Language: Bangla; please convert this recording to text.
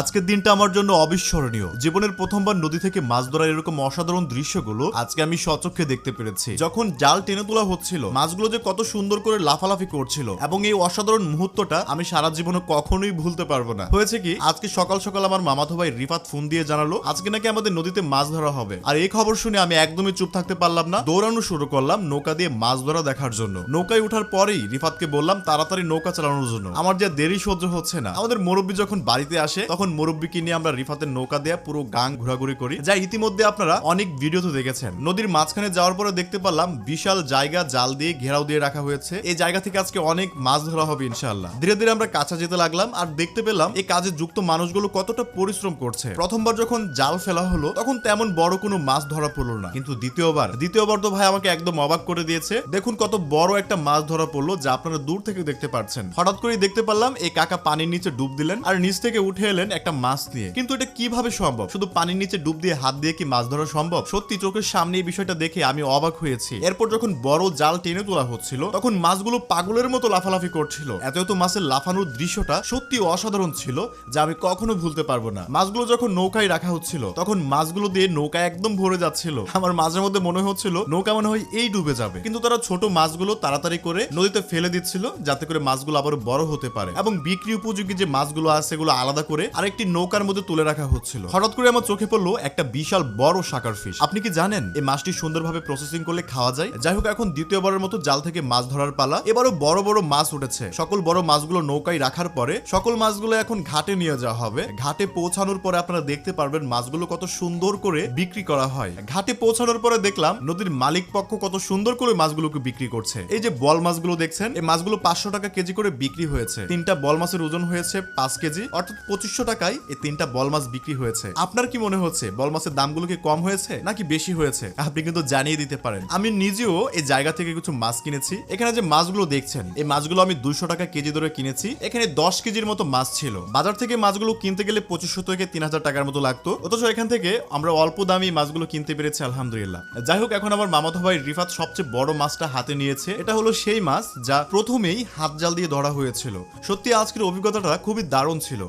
আজকের দিনটা আমার জন্য অবিস্মরণীয়। জীবনের প্রথমবার নদী থেকে মাছ ধরার এরকম অসাধারণ দৃশ্যগুলো আজকে আমি সচক্ষে দেখতে পেরেছি। যখন জাল টেনে তোলা হচ্ছিল, মাছগুলো যে কত সুন্দর করে লাফালাফি করছিল এবং এই অসাধারণ মুহূর্তটা আমি সারা জীবনে কখনোই ভুলতে পারব না। হয়েছে কি, আজকে সকাল সকাল আমার মামাতো ভাই রিফাত ফোন দিয়ে জানালো, আজকে নাকি আমাদের নদীতে মাছ ধরা হবে। আর এই খবর শুনে আমি একদমই চুপ থাকতে পারলাম না। দৌড়ানো শুরু করলাম নৌকা দিয়ে মাছ ধরা দেখার জন্য। নৌকায় ওঠার পরেই রিফাতকে বললাম, তাড়াতাড়ি নৌকা চালানোর জন্য। আমার যে দেরি সহ্য হচ্ছে না। আমাদের মুরব্বী যখন বাড়িতে আসে, তখন মুরব্বীকে নিয়ে আমরা রিফাতের নৌকা দেয়া পুরো গাং ঘোরাঘুরি করি, যা ইতিমধ্যে আপনারা অনেক ভিডিওতে দেখেছেন। নদীর মাঝখানে যাওয়ার পরে দেখতে পারলাম বিশাল জায়গা জাল দিয়ে ঘেরাও দিয়ে রাখা হয়েছে। এই জায়গা থেকে আজকে অনেক মাছ ধরা হবে, ইনশাআল্লাহ। ধীরে ধীরে আমরা কাছা যেতে লাগলাম আর দেখতে পেলাম এই কাজে যুক্ত মানুষগুলো কতটা পরিশ্রম করছে। প্রথমবার যখন জাল ফেলা হলো, তখন তেমন বড় কোনো মাছ ধরা পড়ল না। কিন্তু দ্বিতীয়বার দ্বিতীয়বার তো ভাই আমাকে একদম অবাক করে দিয়েছে। দেখুন কত বড় একটা মাছ ধরা পড়ল যা আপনারা দূর থেকে দেখতে পাচ্ছেন। হঠাৎ করে দেখতে পারলাম এই কাকা পানির নিচে ডুব দিলেন আর নিচ থেকে উঠে এলেন একটা মাছ নিয়ে। কিন্তু এটা কীভাবে সম্ভব? শুধু পানির নিচে ডুব দিয়ে হাত দিয়ে কি মাছ ধরা সম্ভব? সত্যি চোখের সামনে এই বিষয়টা দেখে আমি অবাক হয়েছি। এরপর যখন বড় জাল টেনে তোলা হচ্ছিল, তখন মাছগুলো পাগলের মতো লাফালাফি করছিল। এত এত মাছের লাফানোর দৃশ্যটা সত্যি অসাধারণ ছিল, যা আমি কখনো ভুলতে পারব না। মাছগুলো যখন নৌকায় রাখা হচ্ছিল, তখন মাছগুলো দিয়ে নৌকা একদম ভরে যাচ্ছিল। আমার মাঝে মধ্যে মনে হচ্ছিল, নৌকা মনে হয় এই ডুবে যাবে। কিন্তু তারা ছোট মাছগুলো তাড়াতাড়ি করে নদীতে ফেলে দিচ্ছিল, যাতে করে মাছগুলো আবার বড় হতে পারে। এবং বিক্রি উপযোগী যে মাছগুলো আছে, সেগুলো আলাদা করে আরেকটি নৌকার মধ্যে তুলে রাখা হচ্ছিল। হঠাৎ করে আমার চোখে পড়ল একটা বিশাল বড় শাকার ফিশ আপনি কি জানেন, এই মাছটি সুন্দরভাবে প্রসেসিং করলে খাওয়া যায়? যাই হোক, এখন দ্বিতীয়বারের মতো জাল থেকে মাছ ধরার পালা। এবারও বড় বড় মাছ উঠেছে। সকল বড় মাছগুলো নৌকায় রাখার পরে সকল মাছগুলো এখন ঘাটে নিয়ে যাওয়া হবে। ঘাটে পৌঁছানোর পরে আপনারা দেখতে পারবেন মাছগুলো কত সুন্দর করে বিক্রি করা হয়। ঘাটে পৌঁছানোর পরে দেখলাম নদীর মালিক পক্ষ কত সুন্দর করে মাছগুলোকে বিক্রি করছে। এই যে বল মাছগুলো দেখছেন, এই মাছগুলো পাঁচশো টাকা কেজি করে বিক্রি হয়েছে। তিনটা বল মাছের ওজন হয়েছে পাঁচ কেজি, অর্থাৎ পঁচিশশো টাকায় এই তিনটা বল মাছ বিক্রি হয়েছে। আপনার কি মনে হচ্ছে, বল মাছের দামগুলো কি কম হয়েছে নাকি বেশি হয়েছে? আপনি কিন্তু জানিয়ে দিতে পারেন। আমি নিজেও এই জায়গা থেকে কিছু মাছ কিনেছি। এখানে যে মাছগুলো দেখছেন, এই মাছগুলো আমি দুইশো টাকা কেজি ধরে কিনেছি। এখানে দশ কেজির মতো মাছ ছিল। বাজার থেকে মাছগুলো কিনতে গেলে পঁচিশশো থেকে তিন হাজার টাকার মতো লাগতো। অথচ এখান থেকে আমরা অল্প দামি মাছগুলো কিনতে পেরেছি, আলহামদুলিল্লাহ। যাই হোক, এখন আমার মামাতো ভাই রিফাত সবচেয়ে বড় মাছটা হাতে নিয়েছে। এটা হলো সেই মাছ যা প্রথমেই হাত জাল দিয়ে ধরা হয়েছিল। সত্যি আজকের অভিজ্ঞতাটা খুবই দারুণ ছিল।